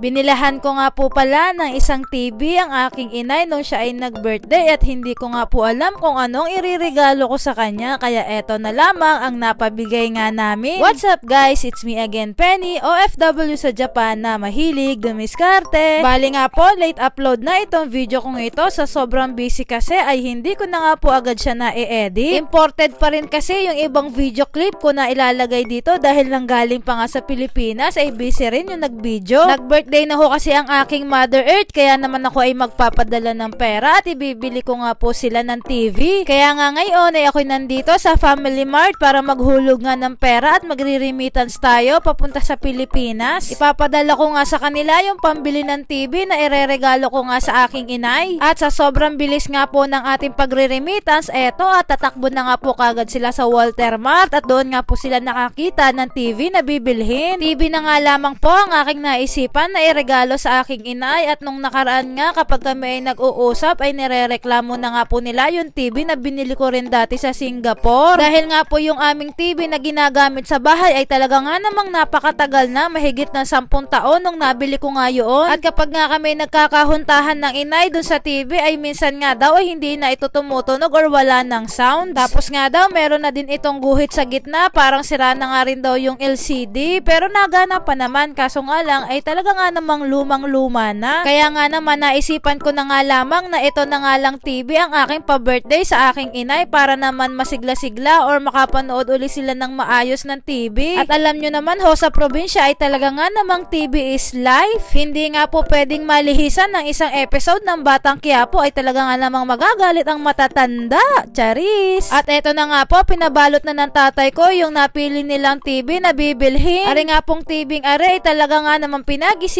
Binilahan ko nga po pala ng isang TV ang aking inay nung siya ay nag-birthday at hindi ko nga po alam kung anong iririgalo ko sa kanya kaya eto na lamang ang napabigay nga namin. What's up guys? It's me again Penny, OFW sa Japan na mahilig dumiskarte. Bali nga po, late upload na itong video kong ito sa sobrang busy kasi ay hindi ko na nga po agad siya na-edit. Imported pa rin kasi yung ibang video clip ko na ilalagay dito dahil nang galing pa nga sa Pilipinas ay busy rin yung nag-video. Nag-birthday na ho kasi ang aking Mother Earth kaya naman ako ay magpapadala ng pera at ibibili ko nga po sila ng TV. Kaya nga ngayon ay ako'y nandito sa Family Mart para maghulog nga ng pera at magre-remittance tayo papunta sa Pilipinas. Ipapadala ko nga sa kanila yung pambili ng TV na ireregalo ko nga sa aking inay. At sa sobrang bilis nga po ng ating pagre-remittance, eto at tatakbo na nga po kagad sila sa Walter Mart at doon nga po sila nakakita ng TV na bibilhin. TV na nga lamang po ang aking naisipan na iregalo sa aking inay at nung nakaraan nga kapag kami ay nag-uusap ay nirereklamo na nga po nila yung TV na binili ko rin dati sa Singapore. Dahil nga po yung aming TV na ginagamit sa bahay ay talaga nga namang napakatagal na mahigit ng 10 taon nung nabili ko nga yun. At kapag nga kami nagkakahuntahan ng inay dun sa TV ay minsan nga daw ay hindi na ito tumutunog or wala ng sound. Tapos nga daw meron na din itong guhit sa gitna parang sira na nga rin daw yung LCD pero nagana pa naman kaso nga lang ay talaga nga namang lumang luma na. Kaya nga naman naisipan ko na nga lamang na ito na nga lang TV ang aking pa-birthday sa aking inay para naman masigla-sigla or makapanood uli sila ng maayos ng TV. At alam nyo naman ho sa probinsya ay talaga nga namang TV is life. Hindi nga po pwedeng malihisan ng isang episode ng Batang Quiapo ay talaga nga namang magagalit ang matatanda. Charis! At eto na nga po, pinabalot na ng tatay ko yung napili nilang TV na bibilhin. Ari nga pong TV are ay talaga nga namang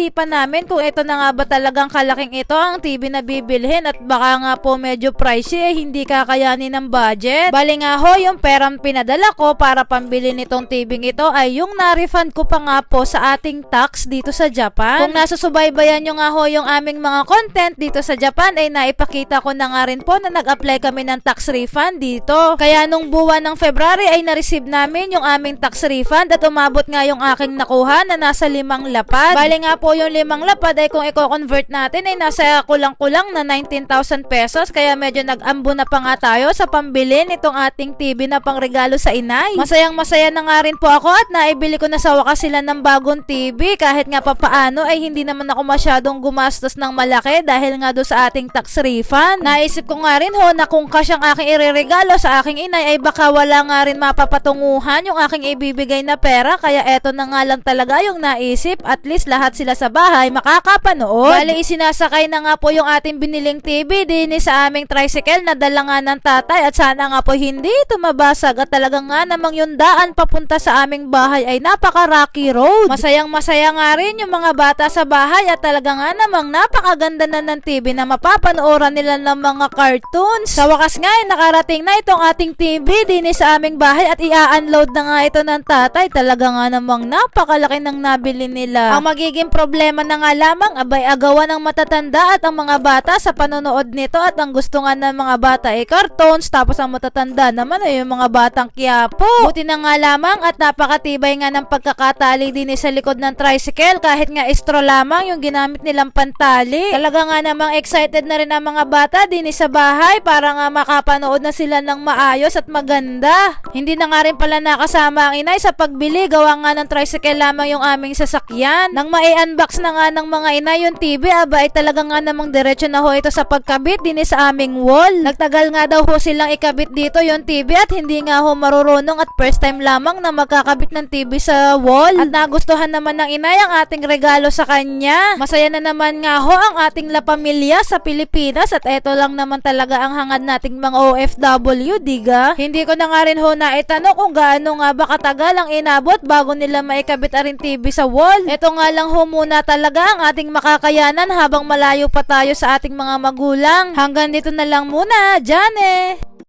pinag-isipan namin kung ito na nga ba talagang kalaking ito ang TV na bibilhin at baka nga po medyo pricey eh, hindi kakayanin ng budget. Bali nga ho, yung perang pinadala ko para pambili nitong TV ito ay yung na-refund ko pa nga po sa ating tax dito sa Japan. Kung nasusubaybayan nyo nga ho yung aming mga content dito sa Japan ay naipakita ko na nga rin po na nag-apply kami ng tax refund dito. Kaya nung buwan ng February ay na-receive namin yung aming tax refund at umabot nga yung aking nakuha na nasa limang lapad. Bali nga po yung limang lapad ay kung i-convert natin ay nasa kulang-kulang na 19,000 pesos kaya medyo nag-ambo na pa nga tayo sa pambili nitong ating TV na pangregalo sa inay. Masayang masaya na nga rin po ako at naibili ko na sa wakas sila ng bagong TV kahit nga papaano ay hindi naman ako masyadong gumastos ng malaki dahil nga do sa ating tax refund. Naisip ko nga rin ho na kung kasyang aking ireregalo sa aking inay ay baka wala nga rin mapapatunguhan yung aking ibibigay na pera kaya eto na nga lang talaga yung naisip at least lahat sila sa bahay makakapanood. Bali isinasakay na nga po yung ating biniling TV din sa aming tricycle na dala nga ng tatay at sana nga po hindi ito mabasag at talaga nga namang yung daan papunta sa aming bahay ay napaka rocky road. Masayang masaya nga rin yung mga bata sa bahay at talaga nga namang napakaganda na ng TV na mapapanooran nila ng mga cartoons. Sa wakas nga ay nakarating na itong ating TV din sa aming bahay at i-unload na nga ito ng tatay. Talaga nga namang napakalaki ng nabili nila. Ang magiging problema na nga lamang abay agawan ng matatanda at ang mga bata sa panonood nito at ang gusto nga ng mga bata ay cartoons tapos ang matatanda naman ay yung mga batang kiyapo. Buti na nga lamang at napakatibay nga ng pagkakatali din sa likod ng tricycle kahit nga straw lamang yung ginamit nilang pantali. Talaga nga namang excited na rin ang mga bata din sa bahay para nga makapanood na sila ng maayos at maganda. Hindi na nga rin pala nakasama ang inay sa pagbili gawa nga ng tricycle lamang yung aming sasakyan. Nang mai-unbox na nga ng mga inay yung TV aba ay talaga nga namang diretso na ho ito sa pagkabit din sa aming wall. Nagtagal nga daw ho silang ikabit dito yung TV at hindi nga ho marurunong at first time lamang na magkakabit ng TV sa wall. At nagustuhan naman ng inay ang ating regalo sa kanya. Masaya na naman nga ho ang ating la pamilya sa Pilipinas at eto lang naman talaga ang hangad nating mga OFW, diga? Hindi ko na nga rin ho na itanong kung gaano nga ba katagal ang inabot bago nila maikabit aring TV sa wall. Ito nga lang ho muna talaga ang ating makakayanan habang malayo pa tayo sa ating mga magulang. Hanggang dito na lang muna, Jane!